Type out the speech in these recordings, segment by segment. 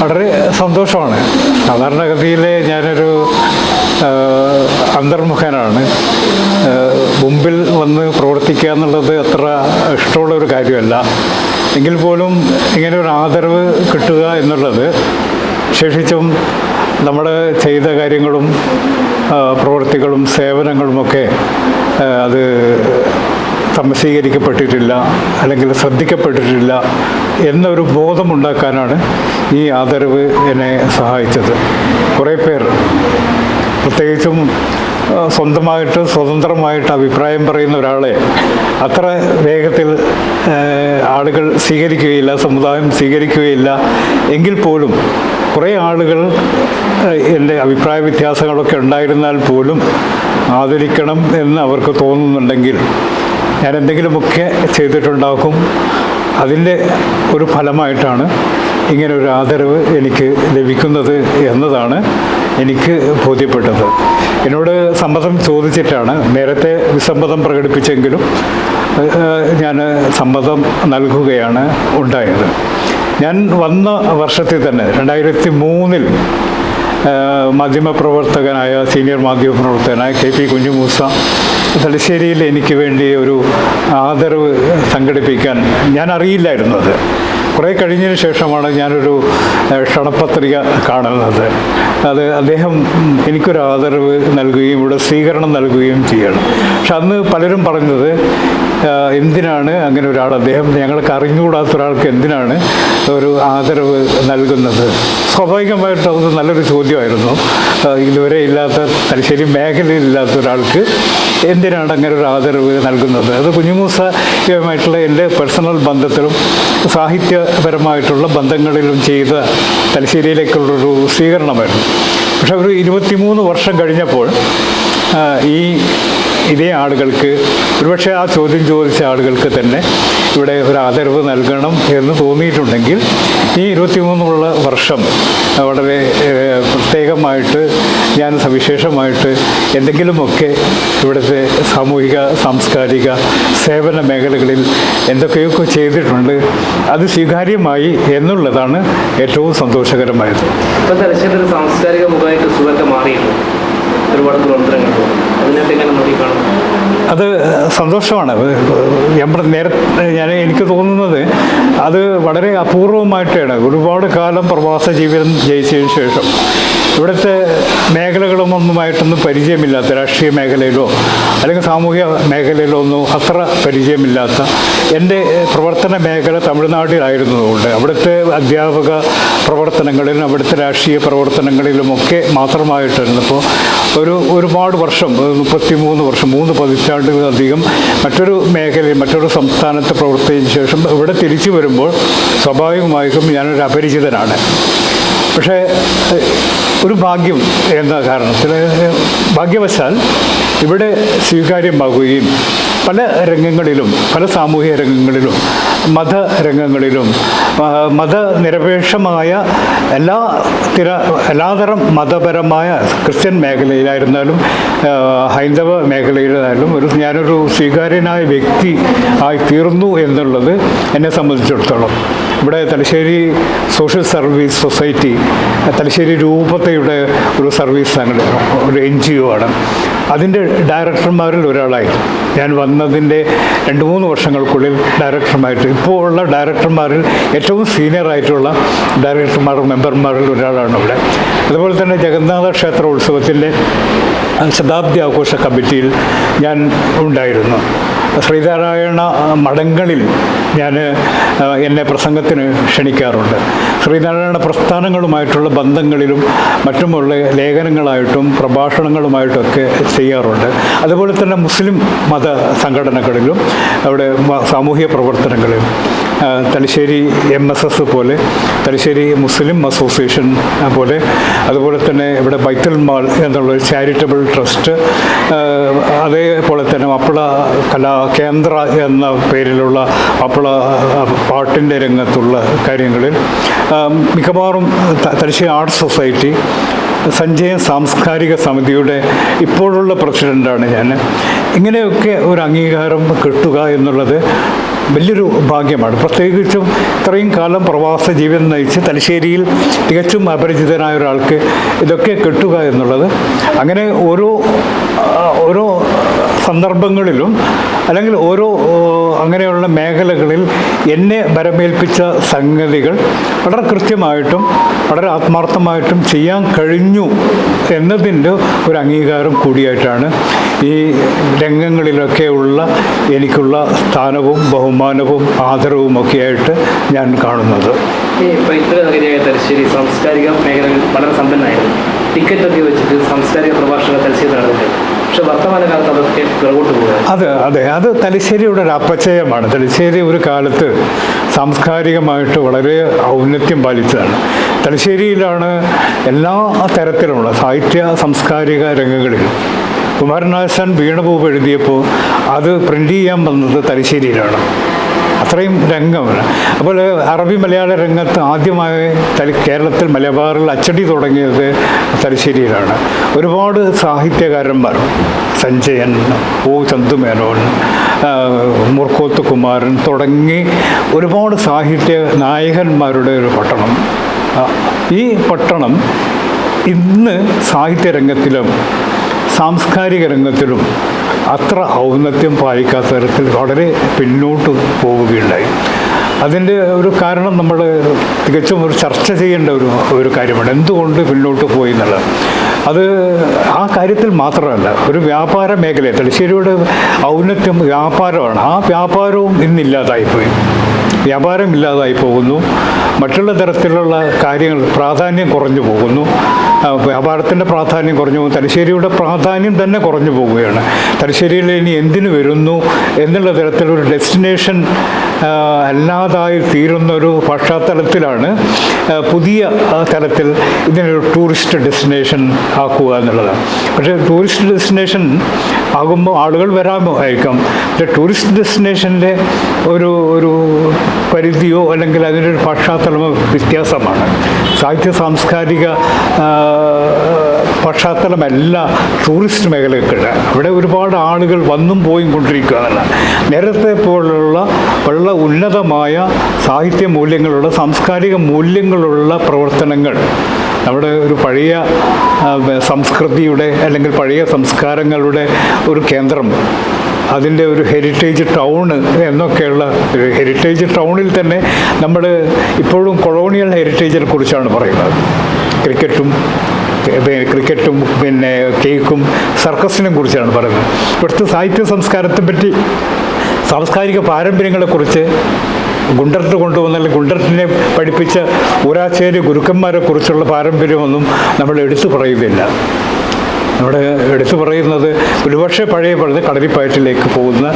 വളരെ സന്തോഷമാണ്. സാധാരണഗതിയിൽ ഞാനൊരു അന്തർമുഖനാണ്. മുമ്പിൽ വന്ന് പ്രവർത്തിക്കുക എന്നുള്ളത് അത്ര ഇഷ്ടമുള്ള ഒരു കാര്യമല്ല. എങ്കിൽ പോലും ഇങ്ങനെ ഒരു ആദരവ് കിട്ടുക എന്നുള്ളത് ശേഷിച്ചും നമ്മൾ ചെയ്ത കാര്യങ്ങളും പ്രവൃത്തികളും സേവനങ്ങളുമൊക്കെ അത് സംശീകരിക്കപ്പെട്ടിട്ടില്ല അല്ലെങ്കിൽ ശ്രദ്ധിക്കപ്പെട്ടിട്ടില്ല എന്നൊരു ബോധമുണ്ടാക്കാനാണ് ഈ ആദരവ് എന്നെ സഹായിച്ചത്. കുറേ പേർ പ്രത്യേകിച്ചും സ്വന്തമായിട്ട് സ്വതന്ത്രമായിട്ട് അഭിപ്രായം പറയുന്ന ഒരാളെ അത്ര വേഗത്തിൽ ആളുകൾ സ്വീകരിക്കുകയില്ല സമുദായം സ്വീകരിക്കുകയില്ല എങ്കിൽ പോലും കുറേ ആളുകൾ എന്റെ അഭിപ്രായ വ്യത്യാസങ്ങളൊക്കെ ഉണ്ടായിരുന്നാൽ പോലും ആദരിക്കണം എന്ന് അവർക്ക് തോന്നുന്നുണ്ടെങ്കിൽ ഞാൻ എന്തെങ്കിലുമൊക്കെ ചെയ്തിട്ടുണ്ടാക്കും. അതിന്റെ ഒരു ഫലമായിട്ടാണ് ഇങ്ങനെ ഒരു ആദരവ് എനിക്ക് ലഭിക്കുന്നത് എന്നതാണ് എനിക്ക് ബോധ്യപ്പെട്ടത്. എന്നോട് സമ്മതം ചോദിച്ചിട്ടാണ് നേരത്തെ വിസമ്മതം പ്രകടിപ്പിച്ചെങ്കിലും ഞാൻ സമ്മതം നൽകുകയാണ് ഉണ്ടായത്. ഞാൻ വന്ന വർഷത്തിൽ തന്നെ രണ്ടായിരത്തി മൂന്നിൽ മാധ്യമപ്രവർത്തകനായ സീനിയർ മാധ്യമപ്രവർത്തകനായ കെ പി കുഞ്ഞുമൂസ തലശ്ശേരിയിൽ എനിക്ക് വേണ്ടി ഒരു ആദരവ് സംഘടിപ്പിക്കാൻ ഞാൻ അറിയില്ലായിരുന്നത് കുറേ കഴിഞ്ഞതിന് ശേഷമാണ് ഞാനൊരു ക്ഷണപത്രിക കാണുന്നത്. അത് അദ്ദേഹം എനിക്കൊരു ആദരവ് നൽകുകയും ഇവിടെ സ്വീകരണം നൽകുകയും ചെയ്യണം. പക്ഷെ അന്ന് പലരും പറഞ്ഞത് എന്തിനാണ് അങ്ങനെ ഒരാൾ അദ്ദേഹം ഞങ്ങൾക്ക് അറിഞ്ഞുകൂടാത്ത ഒരാൾക്ക് എന്തിനാണ് ഒരു ആദരവ് നൽകുന്നത്? സ്വാഭാവികമായിട്ട് അത് നല്ലൊരു ചോദ്യമായിരുന്നു. ഇതുവരെ ഇല്ലാത്ത തലശ്ശേരി മേഖലയിൽ ഇല്ലാത്ത ഒരാൾക്ക് എന്തിനാണ് അങ്ങനെ ഒരു ആദരവ് നൽകുന്നത്? അത് കുഞ്ഞുമൂസയുമായിട്ടുള്ള എന്റെ പേഴ്സണൽ ബന്ധത്തിലും സാഹിത്യപരമായിട്ടുള്ള ബന്ധങ്ങളിലും ചെയ്ത തലശ്ശേരിയിലേക്കുള്ളൊരു സ്വീകരണമായിരുന്നു. പക്ഷെ ഒരു ഇരുപത്തിമൂന്ന് വർഷം കഴിഞ്ഞപ്പോൾ ഈ ഇതേ ആളുകൾക്ക് ഒരുപക്ഷെ ആ ചോദ്യം ചോദിച്ച ആളുകൾക്ക് തന്നെ ഇവിടെ ഒരു ആദരവ് നൽകണം എന്ന് തോന്നിയിട്ടുണ്ടെങ്കിൽ ഈ ഇരുപത്തിമൂന്നുള്ള വർഷം വളരെ പ്രത്യേകമായിട്ട് ഞാൻ സവിശേഷമായിട്ട് എന്തെങ്കിലുമൊക്കെ ഇവിടുത്തെ സാമൂഹിക സാംസ്കാരിക സേവന മേഖലകളിൽ എന്തൊക്കെയൊക്കെ ചെയ്തിട്ടുണ്ട് അത് സ്വീകാര്യമായി എന്നുള്ളതാണ് ഏറ്റവും സന്തോഷകരമായത്. ഇപ്പം തലശ്ശേരി ഒരു സാംസ്കാരിക മുഖമായിട്ട് സുഖത്തെ മാറിയിരുന്നു ഒരുപാട് പ്രവർത്തനങ്ങൾ അത് സന്തോഷമാണ്. ഞാൻ നേരത്തെ ഞാൻ എനിക്ക് തോന്നുന്നത് അത് വളരെ അപൂർവമായിട്ടാണ്. ഒരുപാട് കാലം പ്രവാസ ജീവിതം ജയിച്ചതിന് ശേഷം. ഇവിടുത്തെ മേഖലകളുമൊന്നുമായിട്ടൊന്നും പരിചയമില്ലാത്ത രാഷ്ട്രീയ മേഖലയിലോ അല്ലെങ്കിൽ സാമൂഹിക മേഖലയിലോ ഒന്നും അത്ര പരിചയമില്ലാത്ത എന്റെ പ്രവർത്തന മേഖല തമിഴ്നാട്ടിലായിരുന്നതുകൊണ്ട് അവിടുത്തെ അധ്യാപക പ്രവർത്തനങ്ങളിലും അവിടുത്തെ രാഷ്ട്രീയ പ്രവർത്തനങ്ങളിലുമൊക്കെ മാത്രമായിട്ടിരുന്നപ്പോൾ ഒരു ഒരുപാട് വർഷം മുപ്പത്തി മൂന്ന് വർഷം മൂന്ന് പതിറ്റാണ്ടിലധികം മറ്റൊരു മേഖലയിൽ മറ്റൊരു സംസ്ഥാനത്ത് പ്രവർത്തിച്ചതിന് ശേഷം ഇവിടെ തിരിച്ചു വരുമ്പോൾ സ്വാഭാവികമായിട്ടും ഞാനൊരു അപരിചിതനാണ്. പക്ഷേ ഒരു ഭാഗ്യം എന്ന കാരണത്തിൽ ഭാഗ്യവശാൽ ഇവിടെ സ്വീകാര്യമാകുകയും പല രംഗങ്ങളിലും പല സാമൂഹ്യ രംഗങ്ങളിലും മത രംഗങ്ങളിലും മതനിരപേക്ഷമായ എല്ലാ തിര എല്ലാതരം മതപരമായ ക്രിസ്ത്യൻ മേഖലയിലായിരുന്നാലും ഹൈന്ദവ മേഖലയിലായാലും ഒരു ഞാനൊരു സ്വീകാര്യനായ വ്യക്തി ആയി തീർന്നു എന്നുള്ളത് എന്നെ സംബന്ധിച്ചിടത്തോളം. ഇവിടെ Thalassery social service society Thalassery രൂപതയുടെ ഒരു സർവീസ് സംഘടന ഒരു എൻ ജി ഒ ആണ്. അതിന്റെ ഡയറക്ടർമാരിൽ ഒരാളായി. ഞാൻ വന്നതിന്റെ രണ്ട് മൂന്ന് വർഷങ്ങൾക്കുള്ളിൽ ഡയറക്ടർമായിട്ട് ഇപ്പോൾ ഉള്ള ഡയറക്ടർമാരിൽ ഏറ്റവും സീനിയർ ആയിട്ടുള്ള ഡയറക്ടർമാർ മെമ്പർമാരിൽ ഒരാളാണ് ഇവിടെ. അതുപോലെ തന്നെ ജഗന്നാഥ ക്ഷേത്ര ഉത്സവത്തിന്റെ ശതാബ്ദി ആഘോഷ കമ്മിറ്റിയിൽ ഞാൻ ഉണ്ടായിരുന്നു. ശ്രീനാരായണ മഠങ്ങളിൽ ഞാൻ എന്നെ പ്രസംഗത്തിന് ക്ഷണിക്കാറുണ്ട്. ശ്രീനാരായണ പ്രസ്ഥാനങ്ങളുമായിട്ടുള്ള ബന്ധങ്ങളിലും മറ്റുമുള്ള ലേഖനങ്ങളായിട്ടും പ്രഭാഷണങ്ങളുമായിട്ടൊക്കെ ചെയ്യാറുണ്ട്. അതുപോലെ തന്നെ മുസ്ലിം മത സംഘടനകളിലും അവിടെ സാമൂഹ്യ പ്രവർത്തനങ്ങളിലും തലശ്ശേരി എം എസ് എസ് പോലെ തലശ്ശേരി മുസ്ലിം അസോസിയേഷൻ പോലെ അതുപോലെ തന്നെ ഇവിടെ ബൈത്തൽ മാൾ എന്നുള്ളൊരു ചാരിറ്റബിൾ ട്രസ്റ്റ് അതേപോലെ തന്നെ അപ്പള കലാ കേന്ദ്ര എന്ന പേരിലുള്ള അപ്പള പാട്ടിന്റെ രംഗത്തുള്ള കാര്യങ്ങളിൽ മിക്കവാറും തലശ്ശി ആർട്സ് സൊസൈറ്റി സഞ്ജയ സാംസ്കാരിക സമിതിയുടെ ഇപ്പോഴുള്ള പ്രസിഡന്റാണ് ഞാൻ. ഇങ്ങനെയൊക്കെ ഒരു അംഗീകാരം കിട്ടുക എന്നുള്ളത് വലിയൊരു ഭാഗ്യമാണ്. പ്രത്യേകിച്ചും ഇത്രയും കാലം പ്രവാസ ജീവിതം നയിച്ച് തലശ്ശേരിയിൽ തികച്ചും അപരിചിതനായ ഒരാൾക്ക് ഇതൊക്കെ കിട്ടുക എന്നുള്ളത് അങ്ങനെ ഓരോ ഓരോ സന്ദർഭങ്ങളിലും അല്ലെങ്കിൽ ഓരോ അങ്ങനെയുള്ള മേഖലകളിൽ എന്നെ വരമേൽപ്പിച്ച സംഗതികൾ വളരെ കൃത്യമായിട്ടും വളരെ ആത്മാർത്ഥമായിട്ടും ചെയ്യാൻ കഴിഞ്ഞു എന്നതിന്റെ ഒരു അംഗീകാരം കൂടിയായിട്ടാണ് ഈ രംഗങ്ങളിലൊക്കെയുള്ള എനിക്കുള്ള സ്ഥാനവും ബഹുമാനവും ആദരവും ഒക്കെയായിട്ട് ഞാൻ കാണുന്നത്. തലശ്ശേരി സാംസ്കാരിക മേഖലകൾ വളരെ സമ്പന്നായിരുന്നു ടിക്കറ്റ് ഒക്കെ വെച്ചിട്ട് സാംസ്കാരിക പ്രഭാഷണങ്ങൾ തലശ്ശേരി നടന്നിട്ടുണ്ട് പക്ഷെ വർത്തമാനകാലത്ത് അതൊക്കെ പിറകോട്ട് പോകുകയാണ് അത് അതെ. അത് തലശ്ശേരിയുടെ ഒരു അപചയമാണ്. തലശ്ശേരി ഒരു കാലത്ത് സാംസ്കാരികമായിട്ട് വളരെ ഔന്നത്യം പാലിച്ചതാണ്. തലശ്ശേരിയിലാണ് എല്ലാ തരത്തിലുള്ള സാഹിത്യ സാംസ്കാരിക രംഗങ്ങളിൽ കുമാരനാശാൻ വീണപൂവ് എഴുതിയപ്പോൾ അത് പ്രിന്റ് ചെയ്യാൻ വന്നത് തലശ്ശേരിയിലാണ്. അത്രയും രംഗമാണ് അപ്പോൾ അറബി മലയാള രംഗത്ത് ആദ്യമായി തല കേരളത്തിൽ മലബാറിൽ അച്ചടി തുടങ്ങിയത് തലശ്ശേരിയിലാണ്. ഒരുപാട് സാഹിത്യകാരന്മാർ സഞ്ജയൻ ഒ ചന്തുമേനോൻ മുർക്കോത്ത് കുമാരൻ തുടങ്ങി ഒരുപാട് സാഹിത്യ നായകന്മാരുടെ ഒരു പട്ടണം. ഈ പട്ടണം ഇന്ന് സാഹിത്യരംഗത്തിലും സാംസ്കാരിക രംഗത്തിലും അത്ര ഔന്നത്യം പാലിക്കാത്ത തരത്തിൽ വളരെ പിന്നോട്ട് പോവുകയുണ്ടായി. അതിന്റെ ഒരു കാരണം നമ്മൾ തികച്ചും ഒരു ചർച്ച ചെയ്യേണ്ട ഒരു ഒരു കാര്യമാണ്. എന്തുകൊണ്ട് പിന്നോട്ട് പോയി എന്നുള്ളത്? അത് ആ കാര്യത്തിൽ മാത്രമല്ല ഒരു വ്യാപാര മേഖലയെ തലശ്ശേരിയുടെ ഔന്നത്യം വ്യാപാരമാണ്. ആ വ്യാപാരവും ഇന്നില്ലാതായിപ്പോയി. വ്യാപാരം ഇല്ലാതായി പോകുന്നു. മറ്റുള്ള തരത്തിലുള്ള കാര്യങ്ങൾ പ്രാധാന്യം കുറഞ്ഞു പോകുന്നു. വ്യാപാരത്തിന്റെ പ്രാധാന്യം കുറഞ്ഞു പോകും തലശ്ശേരിയുടെ പ്രാധാന്യം തന്നെ കുറഞ്ഞു പോവുകയാണ്. തലശ്ശേരിയിൽ ഇനി എന്തിനു വരുന്നു എന്നുള്ള തരത്തിലൊരു ഡെസ്റ്റിനേഷൻ അല്ലാതായി തീരുന്ന ഒരു പശ്ചാത്തലത്തിലാണ് പുതിയ തലത്തിൽ ഇതിനൊരു ടൂറിസ്റ്റ് ഡെസ്റ്റിനേഷൻ ആക്കുക എന്നുള്ളതാണ്. പക്ഷേ ടൂറിസ്റ്റ് ഡെസ്റ്റിനേഷൻ ആകുമ്പോൾ ആളുകൾ വരാമോ ആയിരിക്കാം പക്ഷേ ടൂറിസ്റ്റ് ഡെസ്റ്റിനേഷന്റെ ഒരു ഒരു പരിധിയോ അല്ലെങ്കിൽ അതിനൊരു പശ്ചാത്തലമോ വ്യത്യാസമാണ്. സാഹിത്യ സാംസ്കാരിക പശ്ചാത്തലമല്ല ടൂറിസ്റ്റ് മേഖലയ്ക്കുള്ള. അവിടെ ഒരുപാട് ആളുകൾ വന്നും പോയും കൊണ്ടിരിക്കുകയാണ്. നേരത്തെ പോലുള്ള ഉള്ള ഉന്നതമായ സാഹിത്യ മൂല്യങ്ങളുള്ള സാംസ്കാരിക മൂല്യങ്ങളുള്ള പ്രവർത്തനങ്ങൾ നമ്മുടെ ഒരു പഴയ സംസ്കൃതിയുടെ അല്ലെങ്കിൽ പഴയ സംസ്കാരങ്ങളുടെ ഒരു കേന്ദ്രം അതിന്റെ ഒരു ഹെറിറ്റേജ് ടൗൺ എന്നൊക്കെയുള്ള ഒരു ഹെറിറ്റേജ് ടൗണിൽ തന്നെ നമ്മൾ ഇപ്പോഴും കൊളോണിയൽ ഹെറിറ്റേജിനെ കുറിച്ചാണ് പറയുന്നത്. ക്രിക്കറ്റും ക്രിക്കറ്റും പിന്നെ കേക്കും സർക്കസിനെ കുറിച്ചാണ് പറയുന്നത്. ഇവിടുത്തെ സാഹിത്യ സംസ്കാരത്തെ പറ്റി സാംസ്കാരിക പാരമ്പര്യങ്ങളെക്കുറിച്ച് ഗുണ്ടർട്ട് കൊണ്ടുവന്ന അല്ലെങ്കിൽ ഗുണ്ടർട്ടിനെ പഠിപ്പിച്ച ഊരാച്ചേരി ഗുരുക്കന്മാരെ കുറിച്ചുള്ള പാരമ്പര്യമൊന്നും നമ്മൾ എടുത്തു പറയുകയില്ല. നമ്മുടെ എടുത്തു പറയുന്നത് ഒരുപക്ഷെ പഴയ പഴയ കടലിപ്പയറ്റിലേക്ക് പോകുന്ന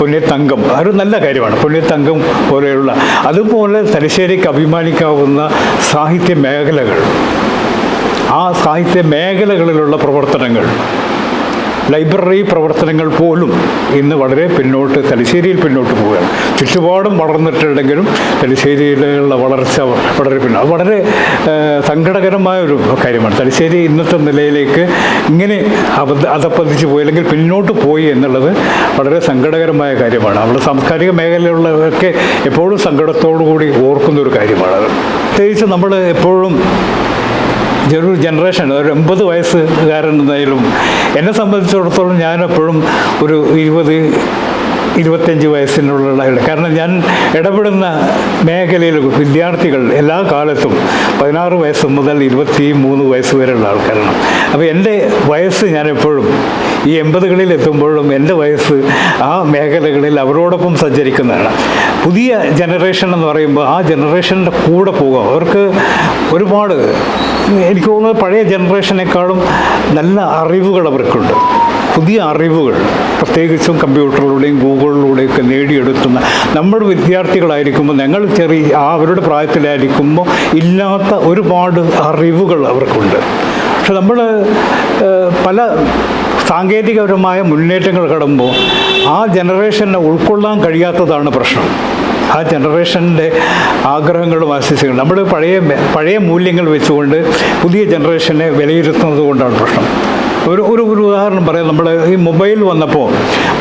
പുണ്യത്തങ്കം. അതൊരു നല്ല കാര്യമാണ്. പുണ്യത്തങ്കം പോലെയുള്ള അതുപോലെ തലശ്ശേരിക്ക് അഭിമാനിക്കാവുന്ന സാഹിത്യ മേഖലകൾ. ആ സാഹിത്യ മേഖലകളിലുള്ള പ്രവർത്തനങ്ങൾ. ലൈബ്രറി പ്രവർത്തനങ്ങൾ പോലും ഇന്ന് വളരെ പിന്നോട്ട് തലശ്ശേരിയിൽ പിന്നോട്ട് പോവുകയാണ്. ചുറ്റുപാടും വളർന്നിട്ടുണ്ടെങ്കിലും തലശ്ശേരിയിലുള്ള വളർച്ച വളരെ പിന്നോ അത് വളരെ സങ്കടകരമായ ഒരു കാര്യമാണ്. തലശ്ശേരി ഇന്നത്തെ നിലയിലേക്ക് ഇങ്ങനെ അബദ്ധ അധപ്പതിച്ച് പോയി അല്ലെങ്കിൽ പിന്നോട്ട് പോയി എന്നുള്ളത് വളരെ സങ്കടകരമായ കാര്യമാണ്. അവിടെ സാംസ്കാരിക മേഖലയിലുള്ളവരൊക്കെ എപ്പോഴും സങ്കടത്തോടു കൂടി ഓർക്കുന്ന ഒരു കാര്യമാണ്. പ്രത്യേകിച്ച് നമ്മൾ എപ്പോഴും ഒരു ജനറേഷൻ ഒരു എൺപത് വയസ്സുകാരൻ എന്നായാലും എന്നെ സംബന്ധിച്ചിടത്തോളം ഞാൻ എപ്പോഴും ഒരു ഇരുപത് ഇരുപത്തഞ്ച് വയസ്സിനുള്ള കാരണം ഞാൻ ഇടപെടുന്ന മേഖലയിൽ വിദ്യാർത്ഥികൾ എല്ലാ കാലത്തും പതിനാറ് വയസ്സ് മുതൽ ഇരുപത്തി മൂന്ന് വയസ്സ് വരെയുള്ള ആൾക്കാരാണ്. അപ്പോൾ എന്റെ വയസ്സ് ഞാൻ എപ്പോഴും ഈ എൺപതുകളിൽ എത്തുമ്പോഴും എന്റെ വയസ്സ് ആ മേഖലകളിൽ അവരോടൊപ്പം സഞ്ചരിക്കുന്നതാണ്. പുതിയ ജനറേഷൻ എന്ന് പറയുമ്പോൾ ആ ജനറേഷന്റെ കൂടെ പോകുക അവർക്ക് ഒരുപാട് എനിക്ക് തോന്നുന്നത് പഴയ ജനറേഷനേക്കാളും നല്ല അറിവുകൾ അവർക്കുണ്ട്. പുതിയ അറിവുകൾ പ്രത്യേകിച്ചും കമ്പ്യൂട്ടറിലൂടെയും ഗൂഗിളിലൂടെയൊക്കെ നേടിയെടുക്കുന്ന നമ്മൾ വിദ്യാർത്ഥികളായിരിക്കുമ്പോൾ ഞങ്ങൾ ചെറിയ ആ അവരുടെ പ്രായത്തിലായിരിക്കുമ്പോൾ ഇല്ലാത്ത ഒരുപാട് അറിവുകൾ അവർക്കുണ്ട്. പക്ഷെ നമ്മൾ പല സാങ്കേതികപരമായ മുന്നേറ്റങ്ങൾ കടമ്പോൾ ആ ജനറേഷനെ ഉൾക്കൊള്ളാൻ കഴിയാത്തതാണ് പ്രശ്നം. ആ ജനറേഷന്റെ ആഗ്രഹങ്ങളും ആശിസുകളും. നമ്മൾ പഴയ പഴയ മൂല്യങ്ങൾ വെച്ചുകൊണ്ട് പുതിയ ജനറേഷനെ വിലയിരുത്തുന്നത് കൊണ്ടാണ് പ്രശ്നം. ഒരു ഒരു ഉദാഹരണം പറയാം. നമ്മൾ ഈ മൊബൈൽ വന്നപ്പോൾ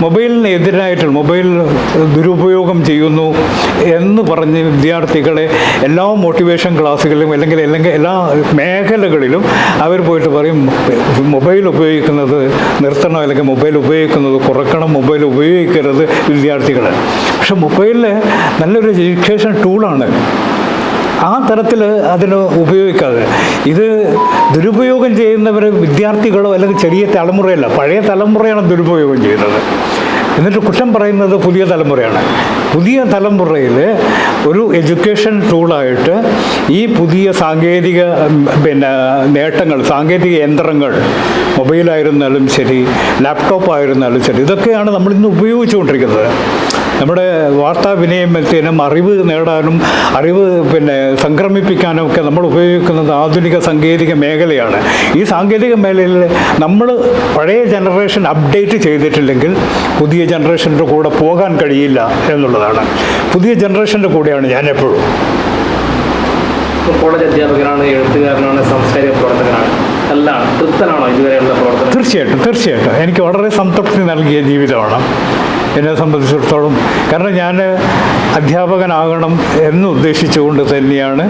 മൊബൈലിന് എതിരായിട്ട് മൊബൈൽ ദുരുപയോഗം ചെയ്യുന്നു എന്ന് പറഞ്ഞ് വിദ്യാർത്ഥികളെ എല്ലാ മോട്ടിവേഷൻ ക്ലാസ്സുകളിലും അല്ലെങ്കിൽ അല്ലെങ്കിൽ എല്ലാ മേഖലകളിലും അവർ പോയിട്ട് പറയും മൊബൈൽ ഉപയോഗിക്കുന്നത് നിർത്തണം അല്ലെങ്കിൽ മൊബൈൽ ഉപയോഗിക്കുന്നത് കുറക്കണം മൊബൈൽ ഉപയോഗിക്കരുത് വിദ്യാർത്ഥികൾ പക്ഷെ മൊബൈലിൽ നല്ലൊരു എഡ്യൂക്കേഷൻ ടൂളാണ്. ആ തരത്തിൽ അതിന് ഉപയോഗിക്കാതെ. ഇത് ദുരുപയോഗം ചെയ്യുന്നവർ വിദ്യാർത്ഥികളോ അല്ലെങ്കിൽ ചെറിയ തലമുറയല്ല പഴയ തലമുറയാണ് ദുരുപയോഗം ചെയ്യുന്നത്. എന്നിട്ട് കുറ്റം പറയുന്നത് പുതിയ തലമുറയാണ്. പുതിയ തലമുറയിൽ ഒരു എഡ്യൂക്കേഷൻ ടൂളായിട്ട് ഈ പുതിയ സാങ്കേതിക പിന്നെ നേട്ടങ്ങൾ സാങ്കേതിക യന്ത്രങ്ങൾ മൊബൈലായിരുന്നാലും ശരി ലാപ്ടോപ്പ് ആയിരുന്നാലും ശരി ഇതൊക്കെയാണ് നമ്മളിന്ന് ഉപയോഗിച്ചുകൊണ്ടിരിക്കുന്നത്. നമ്മുടെ വാർത്താ വിനിമയത്തിനും അറിവ് നേടാനും അറിവ് പിന്നെ സംക്രമിപ്പിക്കാനും ഒക്കെ നമ്മൾ ഉപയോഗിക്കുന്നത് ആധുനിക സാങ്കേതിക മേഖലയാണ്. ഈ സാങ്കേതിക മേഖലയിൽ നമ്മൾ പഴയ ജനറേഷൻ അപ്ഡേറ്റ് ചെയ്തിട്ടില്ലെങ്കിൽ പുതിയ ജനറേഷന്റെ കൂടെ പോകാൻ കഴിയില്ല എന്നുള്ളതാണ്. പുതിയ ജനറേഷന്റെ കൂടെയാണ് ഞാൻ എപ്പോഴും കോളേജ് അധ്യാപകനാണ് എഴുത്തുകാരനാണ് സാംസ്കാരിക പ്രവർത്തകനാണ്. എല്ലാം തൃപ്തനാണോ ഇതുവരെയുള്ള പ്രവർത്തനം? തീർച്ചയായിട്ടും തീർച്ചയായിട്ടും. എനിക്ക് വളരെ സംതൃപ്തി നൽകിയ ജീവിതമാണ്. എന്നെ സംബന്ധിച്ചിടത്തോളം. കാരണം ഞാൻ അധ്യാപകനാകണം എന്ന് ഉദ്ദേശിച്ചുകൊണ്ട് തന്നെയാണ്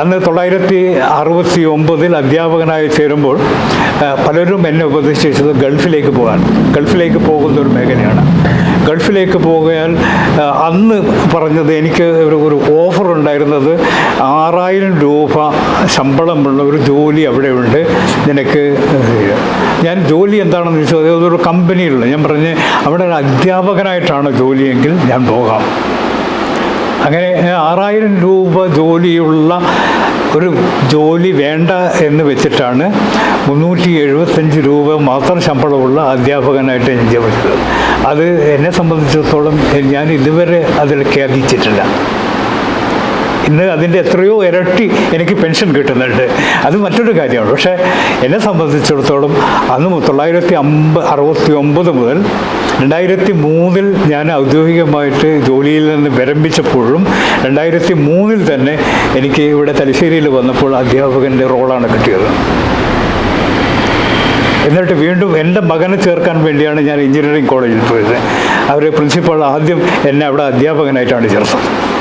അന്ന് തൊള്ളായിരത്തി അറുപത്തി ഒമ്പതിൽ അധ്യാപകനായി ചേരുമ്പോൾ പലരും എന്നെ ഉപദേശിച്ചത് ഗൾഫിലേക്ക് പോകാൻ. ഗൾഫിലേക്ക് പോകുന്ന ഒരു മേഖലയാണ്. ഗൾഫിലേക്ക് പോകാൻ അന്ന് പറഞ്ഞത് എനിക്ക് ഒരു ഒരു ഓഫർ ഉണ്ടായിരുന്നത് ആറായിരം രൂപ ശമ്പളമുള്ള ഒരു ജോലി അവിടെയുണ്ട് നിനക്ക് ഞാൻ ജോലി എന്താണെന്ന് ചോദിച്ചാൽ അതൊരു കമ്പനിയിലുള്ള ഞാൻ പറഞ്ഞ് അവിടെ ഒരു അധ്യാപകനായിട്ടാണ് ജോലിയെങ്കിൽ ഞാൻ പോകാം. അങ്ങനെ ആറായിരം രൂപ ജോലിയുള്ള ഒരു ജോലി വേണ്ട എന്ന് വെച്ചിട്ടാണ് മുന്നൂറ്റി എഴുപത്തഞ്ച് രൂപ മാത്രം ശമ്പളമുള്ള അധ്യാപകനായിട്ട് ഞാൻ ജപിച്ചത് അത് എന്നെ സംബന്ധിച്ചിടത്തോളം ഞാൻ ഇതുവരെ അതിൽ ഖേദിച്ചിട്ടില്ല. ഇന്ന് അതിന്റെ എത്രയോ ഇരട്ടി എനിക്ക് പെൻഷൻ കിട്ടുന്നുണ്ട്. അത് മറ്റൊരു കാര്യമാണ്. പക്ഷേ എന്നെ സംബന്ധിച്ചിടത്തോളം അന്ന് തൊള്ളായിരത്തി അമ്പ അറുപത്തി ഒമ്പത് മുതൽ രണ്ടായിരത്തി മൂന്നിൽ ഞാൻ ഔദ്യോഗികമായിട്ട് ജോലിയിൽ നിന്ന് വിരമിച്ചപ്പോഴും രണ്ടായിരത്തി മൂന്നിൽ തന്നെ എനിക്ക് ഇവിടെ തലശ്ശേരിയിൽ വന്നപ്പോൾ അധ്യാപകന്റെ റോളാണ് കിട്ടിയത്. എന്നിട്ട് വീണ്ടും എന്റെ മകനെ ചേർക്കാൻ വേണ്ടിയാണ് ഞാൻ എഞ്ചിനീയറിംഗ് കോളേജിൽ പോയത്. അവരെ പ്രിൻസിപ്പാൾ ആദ്യം എന്നെ അവിടെ അധ്യാപകനായിട്ടാണ് ചേർത്തത്.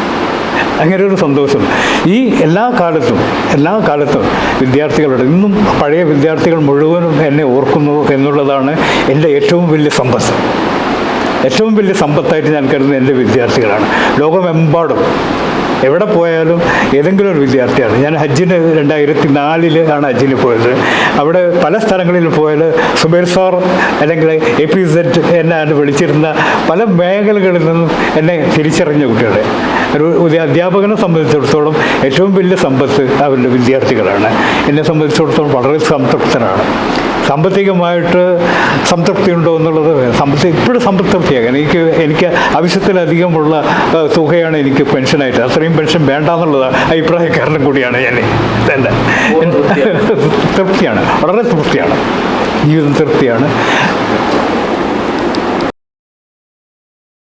അങ്ങനെ ഒരു സന്തോഷം. ഈ എല്ലാ കാലത്തും എല്ലാ കാലത്തും വിദ്യാർത്ഥികളുടെ ഇന്നും പഴയ വിദ്യാർത്ഥികൾ മുഴുവനും എന്നെ ഓർക്കുന്നു എന്നുള്ളതാണ് എന്റെ ഏറ്റവും വലിയ സമ്പത്ത്. ഏറ്റവും വലിയ സമ്പത്തായിട്ട് ഞാൻ കരുതുന്ന എന്റെ വിദ്യാർത്ഥികളാണ്. ലോകമെമ്പാടും എവിടെ പോയാലും ഏതെങ്കിലും ഒരു വിദ്യാർത്ഥിയാണ്. ഞാൻ ഹജ്ജിന് രണ്ടായിരത്തി നാലിൽ ആണ് ഹജ്ജിന് പോയത്. അവിടെ പല സ്ഥലങ്ങളിൽ പോയാൽ സുബൈർ സാർ അല്ലെങ്കിൽ എ പി സെറ്റ് എന്നാണ് വിളിച്ചിരുന്ന പല മേഖലകളിൽ നിന്നും എന്നെ തിരിച്ചറിഞ്ഞ കുട്ടികളെ. ഒരു ഒരു അധ്യാപകനെ സംബന്ധിച്ചിടത്തോളം ഏറ്റവും വലിയ സമ്പത്ത് അവരുടെ വിദ്യാർത്ഥികളാണ്. എന്നെ സംബന്ധിച്ചിടത്തോളം വളരെ സംതൃപ്തനാണ് സാമ്പത്തികമായിട്ട് സംതൃപ്തി ഉണ്ടോ എന്നുള്ളത് സമ്പത്ത് ഇപ്പോഴും സംതൃപ്തിയാകാൻ എനിക്ക് എനിക്ക് ആവശ്യത്തിലധികമുള്ള തുകയാണ് എനിക്ക് പെൻഷനായിട്ട്. അത്രയും പെൻഷൻ വേണ്ട എന്നുള്ള അഭിപ്രായക്കാരനും കൂടിയാണ് ഞാൻ. തന്നെ. തൃപ്തിയാണ്. വളരെ തൃപ്തിയാണ്. ജീവിതം തൃപ്തിയാണ്.